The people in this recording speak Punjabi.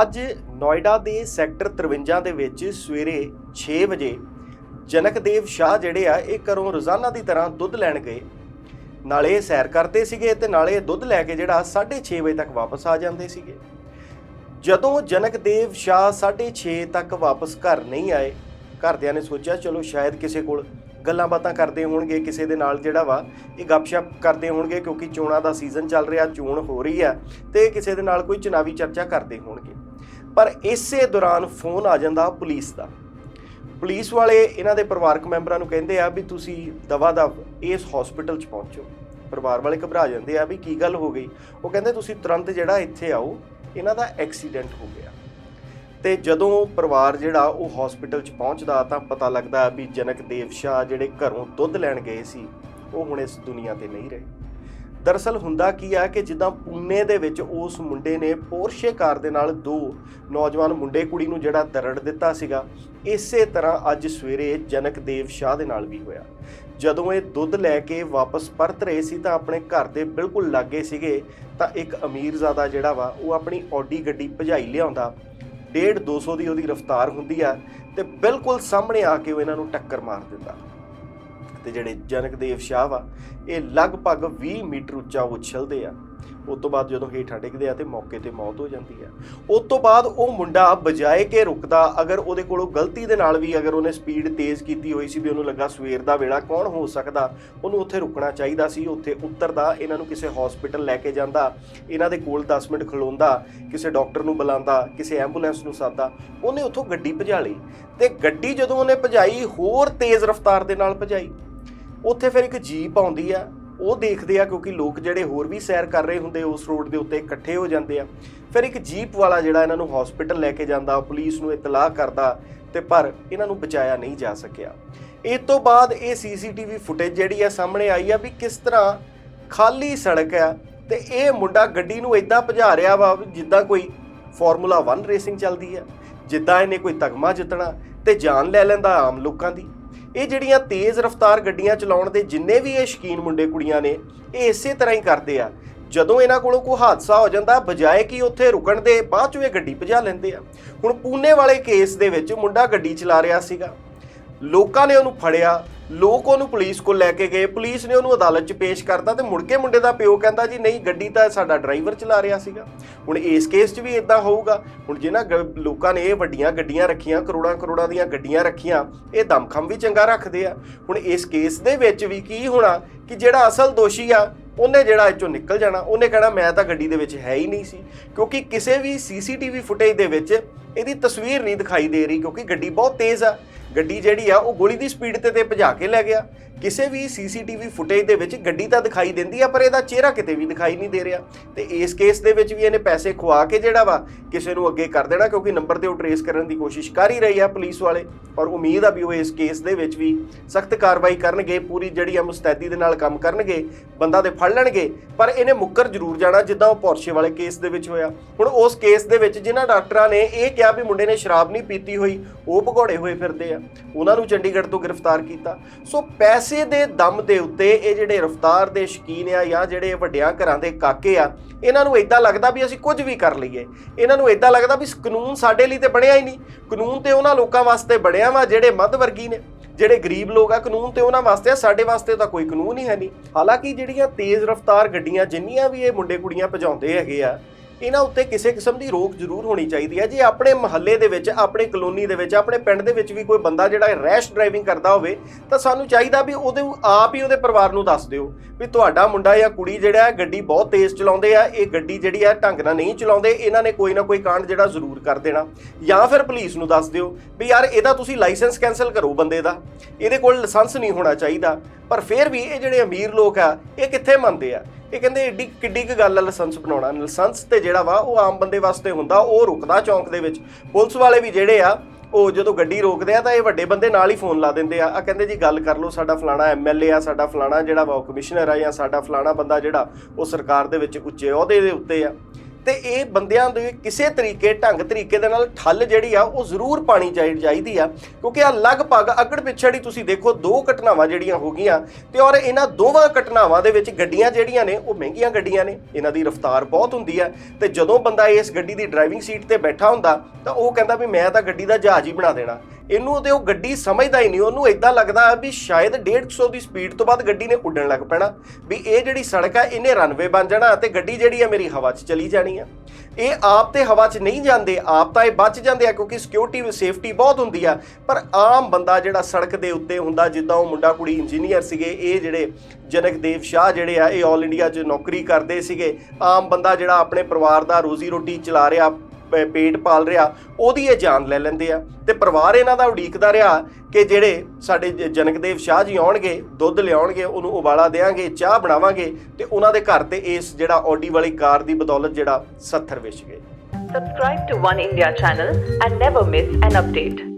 ਅੱਜ ਨੋਇਡਾ ਦੇ ਸੈਕਟਰ 53 ਦੇ ਵਿੱਚ ਸਵੇਰੇ 6 ਵਜੇ ਜਨਕਦੇਵ ਸ਼ਾਹ ਜਿਹੜੇ ਆ, ਇਹ ਘਰੋਂ ਰੋਜ਼ਾਨਾ ਦੀ ਤਰ੍ਹਾਂ ਦੁੱਧ ਲੈਣ ਗਏ। ਨਾਲੇ ਸੈਰ ਕਰਦੇ ਸੀਗੇ ਤੇ ਨਾਲੇ ਦੁੱਧ ਲੈ ਕੇ ਜਿਹੜਾ 6:30 ਵਜੇ ਤੱਕ ਵਾਪਸ ਆ ਜਾਂਦੇ ਸੀਗੇ। ਜਦੋਂ ਜਨਕਦੇਵ ਸ਼ਾਹ 6:30 ਤੱਕ ਵਾਪਸ ਘਰ ਨਹੀਂ ਆਏ, ਘਰਦਿਆਂ ਨੇ ਸੋਚਿਆ, ਚਲੋ ਸ਼ਾਇਦ ਕਿਸੇ ਕੋਲ ਗੱਲਾਂ ਬਾਤਾਂ ਕਰਦੇ ਹੋਣਗੇ, ਕਿਸੇ ਦੇ ਨਾਲ ਜਿਹੜਾ ਵਾ, ਇਹ ਗੱਪਸ਼ਪ ਕਰਦੇ ਹੋਣਗੇ ਕਿਉਂਕਿ ਚੋਣਾਂ ਦਾ ਸੀਜ਼ਨ ਚੱਲ ਰਿਹਾ, ਚੋਣ ਹੋ ਰਹੀ ਆ ਤੇ ਕਿਸੇ ਦੇ ਨਾਲ ਕੋਈ ਚੁਣਾਵੀ ਚਰਚਾ ਕਰਦੇ ਹੋਣਗੇ। ਪਰ ਇਸੇ ਦੌਰਾਨ ਫੋਨ ਆ ਜਾਂਦਾ ਪੁਲਿਸ ਦਾ। ਪੁਲਿਸ ਵਾਲੇ ਇਹਨਾਂ ਦੇ ਪਰਿਵਾਰਕ ਮੈਂਬਰਾਂ ਨੂੰ ਕਹਿੰਦੇ ਆ ਵੀ ਤੁਸੀਂ ਦਵਾ ਦਵ ਇਸ ਹਸਪੀਟਲ 'ਚ ਪਹੁੰਚੋ। ਪਰਿਵਾਰ ਵਾਲੇ ਘਬਰਾ ਜਾਂਦੇ ਆ ਵੀ ਕੀ ਗੱਲ ਹੋ ਗਈ? ਉਹ ਕਹਿੰਦੇ ਤੁਸੀਂ ਤੁਰੰਤ ਜਿਹੜਾ ਇੱਥੇ ਆਓ, ਇਹਨਾਂ ਦਾ ਐਕਸੀਡੈਂਟ ਹੋ ਗਿਆ। ਤੇ ਜਦੋਂ ਪਰਿਵਾਰ ਜਿਹੜਾ ਉਹ ਹਸਪੀਟਲ 'ਚ ਪਹੁੰਚਦਾ ਤਾਂ ਪਤਾ ਲੱਗਦਾ ਵੀ ਜਨਕ ਦੇਵ ਸ਼ਾਹ ਜਿਹੜੇ ਘਰੋਂ ਦੁੱਧ ਲੈਣ ਗਏ ਸੀ, ਉਹ ਹੁਣ ਇਸ ਦੁਨੀਆ ਤੇ ਨਹੀਂ ਰਹੇ। ਦਰਅਸਲ ਹੁੰਦਾ ਕੀ ਆ ਕਿ ਜਿੱਦਾਂ ਪੂਨੇ ਦੇ ਵਿੱਚ ਉਸ ਮੁੰਡੇ ਨੇ ਪੋਰਸ਼ੇ ਕਾਰ ਦੇ ਨਾਲ ਦੋ ਨੌਜਵਾਨ ਮੁੰਡੇ ਕੁੜੀ ਨੂੰ ਜਿਹੜਾ ਦਰੜ ਦਿੱਤਾ ਸੀਗਾ, ਇਸੇ ਤਰ੍ਹਾਂ ਅੱਜ ਸਵੇਰੇ ਜਨਕਦੇਵ ਸ਼ਾਹ ਦੇ ਨਾਲ ਵੀ ਹੋਇਆ। ਜਦੋਂ ਇਹ ਦੁੱਧ ਲੈ ਕੇ ਵਾਪਸ ਪਰਤ ਰਹੇ ਸੀ ਤਾਂ ਆਪਣੇ ਘਰ ਦੇ ਬਿਲਕੁਲ ਲਾਗੇ ਸੀਗੇ, ਤਾਂ ਇੱਕ ਅਮੀਰਜ਼ਾਦਾ ਜਿਹੜਾ ਵਾ, ਉਹ ਆਪਣੀ ਆਡੀ ਗੱਡੀ ਭਜਾਈ ਲਿਆਉਂਦਾ। 1.5 200 ਦੀ ਉਹਦੀ ਰਫ਼ਤਾਰ ਹੁੰਦੀ ਆ ਤੇ ਬਿਲਕੁਲ ਸਾਹਮਣੇ ਆ ਕੇ ਉਹ ਇਹਨਾਂ ਨੂੰ ਟੱਕਰ ਮਾਰ ਦਿੰਦਾ। ਤੇ ਜਿਹੜੇ ਜਨਕਦੇਵ ਸ਼ਾਹ ਵਾ, ਇਹ ਲਗਭਗ 20 ਮੀਟਰ ਉੱਚਾ ਉਛਲਦੇ ਆ। ਉਸ ਤੋਂ ਬਾਅਦ ਜਦੋਂ ਹੇਠਾਂ ਡਿੱਗਦੇ ਆ ਤੇ ਮੌਕੇ ਤੇ ਮੌਤ ਹੋ ਜਾਂਦੀ ਆ। ਉਸ ਤੋਂ ਬਾਅਦ ਉਹ ਮੁੰਡਾ ਬਜਾਏ ਕੇ ਰੁਕਦਾ, ਅਗਰ ਉਹਦੇ ਕੋਲੋਂ ਗਲਤੀ ਦੇ ਨਾਲ ਵੀ ਅਗਰ ਉਹਨੇ ਸਪੀਡ ਤੇਜ਼ ਕੀਤੀ ਹੋਈ ਸੀ ਵੀ ਉਹਨੂੰ ਲੱਗਾ ਸਵੇਰ ਦਾ ਵੇਲਾ, ਕੌਣ ਹੋ ਸਕਦਾ? ਉਹਨੂੰ ਉੱਥੇ ਰੁਕਣਾ ਚਾਹੀਦਾ ਸੀ, ਉੱਥੇ ਉਤਰਦਾ, ਇਹਨਾਂ ਨੂੰ ਕਿਸੇ ਹਸਪੀਟਲ ਲੈ ਕੇ ਜਾਂਦਾ, ਇਹਨਾਂ ਦੇ ਕੋਲ 10 ਮਿੰਟ ਖਲੋਂਦਾ, ਕਿਸੇ ਡਾਕਟਰ ਨੂੰ ਬੁਲਾਉਂਦਾ, ਕਿਸੇ ਐਂਬੂਲੈਂਸ ਨੂੰ ਸਾਦਾ। ਉਹਨੇ ਉੱਥੋਂ ਗੱਡੀ ਭਜਾ ਲਈ ਤੇ ਗੱਡੀ ਜਦੋਂ ਉਹਨੇ ਭਜਾਈ, ਹੋਰ ਤੇਜ਼ ਰਫ਼ਤਾਰ ਦੇ ਨਾਲ ਭਜਾਈ। ਉੱਥੇ ਫਿਰ ਇੱਕ ਜੀਪ ਆਉਂਦੀ ਆ, ਉਹ ਦੇਖਦੇ ਆ ਕਿਉਂਕਿ ਲੋਕ ਜਿਹੜੇ ਹੋਰ ਵੀ ਸੈਰ ਕਰ ਰਹੇ ਹੁੰਦੇ ਉਸ ਰੋਡ ਦੇ ਉੱਤੇ ਇਕੱਠੇ ਹੋ ਜਾਂਦੇ ਆ। ਫਿਰ ਇੱਕ ਜੀਪ ਵਾਲਾ ਜਿਹੜਾ ਇਹਨਾਂ ਨੂੰ ਹਸਪੀਟਲ ਲੈ ਕੇ ਜਾਂਦਾ ਪੁਲਿਸ ਨੂੰ ਇਤਲਾਹ ਕਰਦਾ ਤੇ ਪਰ ਇਹਨਾਂ ਨੂੰ ਬਚਾਇਆ ਨਹੀਂ ਜਾ ਸਕਿਆ। ਇਸ ਤੋਂ ਬਾਅਦ ਇਹ ਸੀਸੀਟੀਵੀ ਫੁਟੇਜ ਜਿਹੜੀ ਆ ਸਾਹਮਣੇ ਆਈ ਆ ਵੀ ਕਿਸ ਤਰ੍ਹਾਂ ਖਾਲੀ ਸੜਕ ਆ ਤੇ ਇਹ ਮੁੰਡਾ ਗੱਡੀ ਨੂੰ ਇਦਾਂ ਭਜਾ ਰਿਹਾ ਵਾ ਜਿੱਦਾਂ ਕੋਈ ਫਾਰਮੂਲਾ 1 ਰੇਸਿੰਗ ਚੱਲਦੀ ਆ, ਜਿੱਦਾਂ ਇਹਨੇ ਕੋਈ ਤਗਮਾ ਜਿੱਤਣਾ ਤੇ ਜਾਨ ਲੈ ਲੈਂਦਾ ਆਮ ਲੋਕਾਂ ਦੀ। ਇਹ ਜਿਹੜੀਆਂ ਤੇਜ਼ ਰਫ਼ਤਾਰ ਗੱਡੀਆਂ ਚਲਾਉਣ ਦੇ ਜਿੰਨੇ ਵੀ ਇਹ ਸ਼ਕੀਨ ਮੁੰਡੇ ਕੁੜੀਆਂ ਨੇ, ਇਹ ਇਸੇ ਤਰ੍ਹਾਂ ਹੀ ਕਰਦੇ ਆ। ਜਦੋਂ ਇਹਨਾਂ ਕੋਲੋਂ ਕੋਈ ਹਾਦਸਾ ਹੋ ਜਾਂਦਾ, ਬਜਾਏ ਕਿ ਉੱਥੇ ਰੁਕਣ ਦੇ, ਬਾਅਦ ਚੋਂ ਇਹ ਗੱਡੀ ਭਜਾ ਲੈਂਦੇ ਆ। ਹੁਣ ਪੂਨੇ ਵਾਲੇ ਕੇਸ ਦੇ ਵਿੱਚ ਮੁੰਡਾ ਗੱਡੀ ਚਲਾ ਰਿਹਾ ਸੀਗਾ। ਲੋਕਾਂ ਨੇ ਉਹਨੂੰ ਫੜਿਆ, ਲੋਕ ਉਹਨੂੰ ਪੁਲਿਸ ਕੋਲ ਲੈ ਕੇ ਗਏ, ਪੁਲਿਸ ਨੇ ਉਹਨੂੰ ਅਦਾਲਤ 'ਚ ਪੇਸ਼ ਕਰਤਾ ਤੇ ਮੁੜ ਕੇ ਮੁੰਡੇ ਦਾ ਪਿਓ ਕਹਿੰਦਾ ਜੀ, ਨਹੀਂ, ਗੱਡੀ ਤਾਂ ਸਾਡਾ ਡਰਾਈਵਰ ਚਲਾ ਰਿਹਾ ਸੀਗਾ। ਹੁਣ ਇਸ ਕੇਸ 'ਚ ਵੀ ਇਦਾਂ ਹੋਊਗਾ। ਹੁਣ ਜਿਨ੍ਹਾਂ ਗ- ਲੋਕਾਂ ਨੇ ਇਹ ਵੱਡੀਆਂ ਗੱਡੀਆਂ ਰੱਖੀਆਂ ਕਰੋੜਾਂ ਕਰੋੜਾਂ ਦੀਆਂ ਗੱਡੀਆਂ ਰੱਖੀਆਂ, ਇਹ ਦਮਖਮ ਵੀ ਚੰਗਾ ਰੱਖਦੇ ਆ। ਹੁਣ ਇਸ ਕੇਸ ਦੇ ਵਿੱਚ ਵੀ ਕੀ ਹੋਣਾ ਕਿ ਜਿਹੜਾ ਅਸਲ ਦੋਸ਼ੀ ਆ, ਉਹਨੇ ਜਿਹੜਾ ਇੱਥੋਂ ਨਿਕਲ ਜਾਣਾ, ਉਹਨੇ ਕਹਿਣਾ, ਮੈਂ ਤਾਂ ਗੱਡੀ ਦੇ ਵਿੱਚ ਹੈ ਹੀ ਨਹੀਂ ਸੀ। ਕਿਉਂਕਿ ਕਿਸੇ ਵੀ ਸੀਸੀਟੀਵੀ ਫੁਟੇਜ ਦੇ ਵਿੱਚ ਇਹਦੀ ਤਸਵੀਰ ਨਹੀਂ ਦਿਖਾਈ ਦੇ ਰਹੀ, ਕਿਉਂਕਿ ਗੱਡੀ ਬਹੁਤ ਤੇਜ਼ ਆ। ਗੱਡੀ ਜਿਹੜੀ ਆ ਉਹ ਗੋਲੀ ਦੀ ਸਪੀਡ ਤੇ ਤੇ ਭਜਾ ਕੇ ਲੈ ਗਿਆ। ਕਿਸੇ ਵੀ ਸੀਸੀਟੀਵੀ ਫੁਟੇਜ ਦੇ ਵਿੱਚ ਗੱਡੀ ਤਾਂ ਦਿਖਾਈ ਦਿੰਦੀ ਆ, ਪਰ ਇਹਦਾ ਚਿਹਰਾ ਕਿਤੇ ਵੀ ਦਿਖਾਈ ਨਹੀਂ ਦੇ ਰਿਹਾ। ਤੇ ਇਸ ਕੇਸ ਦੇ ਵਿੱਚ ਵੀ ਇਹਨੇ ਪੈਸੇ ਖਵਾ ਕੇ ਜਿਹੜਾ ਵਾ, ਕਿਸੇ ਨੂੰ ਅੱਗੇ ਕਰ ਦੇਣਾ, ਕਿਉਂਕਿ ਨੰਬਰ ਤੇ ਉਹ ਟਰੇਸ ਕਰਨ ਦੀ ਕੋਸ਼ਿਸ਼ ਕਰ ਹੀ ਰਹੀ ਆ ਪੁਲਿਸ ਵਾਲੇ। ਔਰ ਉਮੀਦ ਆ ਵੀ ਉਹ ਇਸ ਕੇਸ ਦੇ ਵਿੱਚ ਵੀ ਸਖਤ ਕਾਰਵਾਈ ਕਰਨਗੇ, ਪੂਰੀ ਜਿਹੜੀ ਆ ਮੁਸਤੈਦੀ ਦੇ ਨਾਲ ਕੰਮ ਕਰਨਗੇ, ਬੰਦਾ ਦੇ ਫੜ ਲੈਣਗੇ, ਪਰ ਇਹਨੇ ਮੁੱਕਰ ਜ਼ਰੂਰ ਜਾਣਾ, ਜਿੱਦਾਂ ਉਹ ਪੋਰਸ਼ੇ ਵਾਲੇ ਕੇਸ ਦੇ ਵਿੱਚ ਹੋਇਆ। ਹੁਣ ਉਸ ਕੇਸ ਦੇ ਵਿੱਚ ਜਿਨ੍ਹਾਂ ਡਾਕਟਰਾਂ ਨੇ ਇਹ ਕਿਹਾ ਵੀ ਮੁੰਡੇ ਨੇ ਸ਼ਰਾਬ ਨਹੀਂ ਪੀਤੀ ਹੋਈ, ਉਹ ਭਗੌੜੇ ਹੋਏ ਫਿਰਦੇ ਆ। ਉਹਨਾਂ ਨੂੰ ਚੰਡੀਗੜ੍ਹ ਤੋਂ ਗ੍ਰਿਫਤਾਰ ਕੀਤਾ। ਸੋ ਪੈਸੇ ਦੇ ਦਮ ਦੇ ਉੱਤੇ ਇਹ ਜਿਹੜੇ ਰਫਤਾਰ ਦੇ ਸ਼ਕੀਨ ਆ ਜਾਂ ਜਿਹੜੇ ਵੱਡਿਆਂ ਘਰਾਂ ਦੇ ਕਾਕੇ ਆ, ਇਹਨਾਂ ਨੂੰ ਇਦਾਂ ਲੱਗਦਾ ਵੀ ਅਸੀਂ ਕੁਝ ਵੀ ਕਰ ਲਈਏ। ਇਹਨਾਂ ਨੂੰ ਇਦਾਂ ਲੱਗਦਾ ਵੀ ਕਾਨੂੰਨ ਸਾਡੇ ਲਈ ਤੇ ਬਣਿਆ ਹੀ ਨਹੀਂ। ਕਾਨੂੰਨ ਤੇ ਉਹਨਾਂ ਲੋਕਾਂ ਵਾਸਤੇ ਬਣਿਆ ਵਾ ਜਿਹੜੇ ਮੱਧ ਵਰਗੀ ਨੇ। ਜਿਹੜੇ ਗਰੀਬ ਲੋਕ ਆ, ਕਾਨੂੰਨ ਤੇ ਉਹਨਾਂ ਵਾਸਤੇ ਸਾਡੇ ਵਾਸਤੇ ਤਾਂ ਕੋਈ ਕਾਨੂੰਨ ਹੀ ਹੈ ਨਹੀਂ। ਹਾਲਾਂਕਿ ਜਿਹੜੀਆਂ ਤੇਜ਼ ਰਫ਼ਤਾਰ ਗੱਡੀਆਂ ਜਿੰਨੀਆਂ ਵੀ ਇਹ ਮੁੰਡੇ ਕੁੜੀਆਂ ਭਜਾਉਂਦੇ ਹੈਗੇ ਆ ਇਹਨਾਂ ਉੱਤੇ ਕਿਸੇ ਕਿਸਮ ਦੀ ਰੋਕ ਜ਼ਰੂਰ ਹੋਣੀ ਚਾਹੀਦੀ ਹੈ। ਜੇ ਆਪਣੇ ਮਹੱਲੇ ਦੇ ਵਿੱਚ, ਆਪਣੇ ਕਲੋਨੀ ਦੇ ਵਿੱਚ, ਆਪਣੇ ਪਿੰਡ ਦੇ ਵਿੱਚ ਵੀ ਕੋਈ ਬੰਦਾ ਜਿਹੜਾ ਰੈਸ਼ ਡਰਾਈਵਿੰਗ ਕਰਦਾ ਹੋਵੇ, ਤਾਂ ਸਾਨੂੰ ਚਾਹੀਦਾ ਵੀ ਉਹਦੇ ਆਪ ਹੀ ਉਹਦੇ ਪਰਿਵਾਰ ਨੂੰ ਦੱਸ ਦਿਓ ਵੀ ਤੁਹਾਡਾ ਮੁੰਡਾ ਜਾਂ ਕੁੜੀ ਜਿਹੜਾ ਹੈ, ਗੱਡੀ ਬਹੁਤ ਤੇਜ਼ ਚਲਾਉਂਦੇ ਆ, ਇਹ ਗੱਡੀ ਜਿਹੜੀ ਹੈ ਢੰਗ ਨਾਲ ਨਹੀਂ ਚਲਾਉਂਦੇ, ਇਹਨਾਂ ਨੇ ਕੋਈ ਨਾ ਕੋਈ ਕਾਂਡ ਜਿਹੜਾ ਜ਼ਰੂਰ ਕਰ ਦੇਣਾ। ਜਾਂ ਫਿਰ ਪੁਲਿਸ ਨੂੰ ਦੱਸ ਦਿਓ ਵੀ ਯਾਰ ਇਹਦਾ ਤੁਸੀਂ ਲਾਇਸੈਂਸ ਕੈਨਸਲ ਕਰੋ ਬੰਦੇ ਦਾ, ਇਹਦੇ ਕੋਲ ਲਾਇਸੈਂਸ ਨਹੀਂ ਹੋਣਾ ਚਾਹੀਦਾ। ਪਰ ਫਿਰ ਵੀ ਇਹ ਜਿਹੜੇ ਅਮੀਰ ਲੋਕ ਆ, ਇਹ ਕਿੱਥੇ ਮੰਨਦੇ ਆ? ਇਹ ਕਹਿੰਦੇ ਏਡੀ ਕਿੱਡੀ ਕੁ ਗੱਲ ਆ ਲਾਇਸੈਂਸ ਬਣਾਉਣਾ। ਲਾਇਸੈਂਸ ਤੇ ਜਿਹੜਾ ਵਾ ਉਹ ਆਮ ਬੰਦੇ ਵਾਸਤੇ ਹੁੰਦਾ, ਉਹ ਰੁਕਦਾ ਚੌਂਕ ਦੇ ਵਿੱਚ। ਪੁਲਿਸ ਵਾਲੇ ਵੀ ਜਿਹੜੇ ਆ, ਉਹ ਜਦੋਂ ਗੱਡੀ ਰੋਕਦੇ ਆ ਤਾਂ ਇਹ ਵੱਡੇ ਬੰਦੇ ਨਾਲ ਹੀ ਫੋਨ ਲਾ ਦਿੰਦੇ ਆ। ਆ ਕਹਿੰਦੇ ਜੀ ਗੱਲ ਕਰ ਲਓ, ਸਾਡਾ ਫਲਾਣਾ ਐਮਐਲਏ ਆ, ਸਾਡਾ ਫਲਾਣਾ ਜਿਹੜਾ ਵਾ ਉਹ ਕਮਿਸ਼ਨਰ ਆ ਜਾਂ ਸਾਡਾ ਫਲਾਣਾ ਬੰਦਾ ਜਿਹੜਾ, ਉਹ ਸਰਕਾਰ ਦੇ ਵਿੱਚ ਉੱਚੇ ਅਹੁਦੇ ਦੇ ਉੱਤੇ ਆ। ਤੇ ਇਹ ਬੰਦਿਆਂ ਦੇ ਕਿਸੇ ਤਰੀਕੇ, ਢੰਗ ਤਰੀਕੇ ਦੇ ਨਾਲ ਠੱਲ ਜਿਹੜੀ ਆ, ਉਹ ਜ਼ਰੂਰ ਪਾਣੀ ਚਾਹੀ- ਚਾਹੀਦੀ ਆ। ਕਿਉਂਕਿ ਆ ਲਗਭਗ ਅਗੜ ਹੀ ਤੁਸੀਂ ਦੇਖੋ, ਦੋ ਘਟਨਾਵਾਂ ਜਿਹੜੀਆਂ ਹੋ ਗਈਆਂ ਤੇ ਔਰ ਇਹਨਾਂ ਦੋਵਾਂ ਘਟਨਾਵਾਂ ਦੇ ਵਿੱਚ ਗੱਡੀਆਂ ਜਿਹੜੀਆਂ ਨੇ, ਉਹ ਮਹਿੰਗੀਆਂ ਗੱਡੀਆਂ ਨੇ। ਇਹਨਾਂ ਦੀ ਰਫ਼ਤਾਰ ਬਹੁਤ ਹੁੰਦੀ ਆ ਤੇ ਜਦੋਂ ਬੰਦਾ ਇਸ ਗੱਡੀ ਦੀ ਡਰਾਈਵਿੰਗ ਸੀਟ ਤੇ ਬੈਠਾ ਹੁੰਦਾ ਤਾਂ ਉਹ ਕਹਿੰਦਾ ਵੀ ਮੈਂ ਤਾਂ ਗੱਡੀ ਦਾ ਜਹਾਜ਼ ਹੀ ਬਣਾ ਦੇਣਾ। ਇਹਨੂੰ ਤੇ ਉਹ ਗੱਡੀ ਸਮਝਦਾ ਹੀ ਨਹੀਂ, ਉਹਨੂੰ ਇਦਾਂ ਲੱਗਦਾ ਵੀ ਸ਼ਾਇਦ 150 ਦੀ ਸਪੀਡ ਤੋਂ ਬਾਅਦ ਗੱਡੀ ਨੇ ਉੱਡਣ ਲੱਗ ਪੈਣਾ, ਵੀ ਇਹ ਜਿਹੜੀ ਸੜਕ ਆ, ਇਹਨੇ ਰਨਵੇ ਬਣ ਜਾਣਾ ਤੇ ਗੱਡੀ ਜਿਹੜੀ ਆ, ਮੇਰੀ ਹਵਾ 'ਚ ਚਲੀ ਜਾਣੀ ਆ। ਇਹ ਆਪ ਤੇ ਹਵਾ 'ਚ ਨਹੀਂ ਜਾਂਦੇ, ਆਪ ਤਾਂ ਇਹ ਬਚ ਜਾਂਦੇ ਆ ਕਿਉਂਕਿ ਸਿਕਿਉਰਿਟੀ ਸੇਫਟੀ ਬਹੁਤ ਹੁੰਦੀ ਆ, ਪਰ ਆਮ ਬੰਦਾ ਜਿਹੜਾ ਸੜਕ ਦੇ ਉੱਤੇ ਹੁੰਦਾ, ਜਿੱਦਾਂ ਉਹ ਮੁੰਡਾ ਕੁੜੀ ਇੰਜੀਨੀਅਰ ਸੀਗੇ, ਇਹ ਜਿਹੜੇ ਜਨਕ ਦੇਵ ਸ਼ਾਹ ਜਿਹੜੇ ਆ, ਇਹ 올 ਇੰਡੀਆ 'ਚ ਨੌਕਰੀ ਕਰਦੇ ਸੀਗੇ, ਆਮ ਬੰਦਾ ਜਿਹੜਾ ਆਪਣੇ ਪਰਿਵਾਰ ਦਾ ਰੋਜ਼ੀ ਰੋਟੀ ਚਲਾ ਰਿਹਾ ਪੇਟ ਪਾਲ ਰਿਹਾ, ਉਹਦੀ ਇਹ ਜਾਨ ਲੈ ਲੈਂਦੇ ਆ ਤੇ ਪਰਿਵਾਰ ਇਹਨਾਂ ਦਾ ਉਡੀਕਦਾ ਰਿਹਾ ਕਿ ਜਿਹੜੇ ਸਾਡੇ ਜ- ਜਨਕਦੇਵ ਸ਼ਾਹ ਜੀ ਆਉਣਗੇ, ਦੁੱਧ ਲਿਆਉਣਗੇ, ਉਹਨੂੰ ਉਬਾਲਾ ਦੇਾਂਗੇ ਚਾਹ ਬਣਾਵਾਂਗੇ, ਤੇ ਉਹਨਾਂ ਦੇ ਘਰ ਤੇ ਇਸ ਜਿਹੜਾ ਆਡੀ ਵਾਲੀ ਕਾਰ ਦੀ ਬਦੌਲਤ ਜਿਹੜਾ 70 ਵਿਛ ਗਏ Subscribe to One India channel and never miss an update.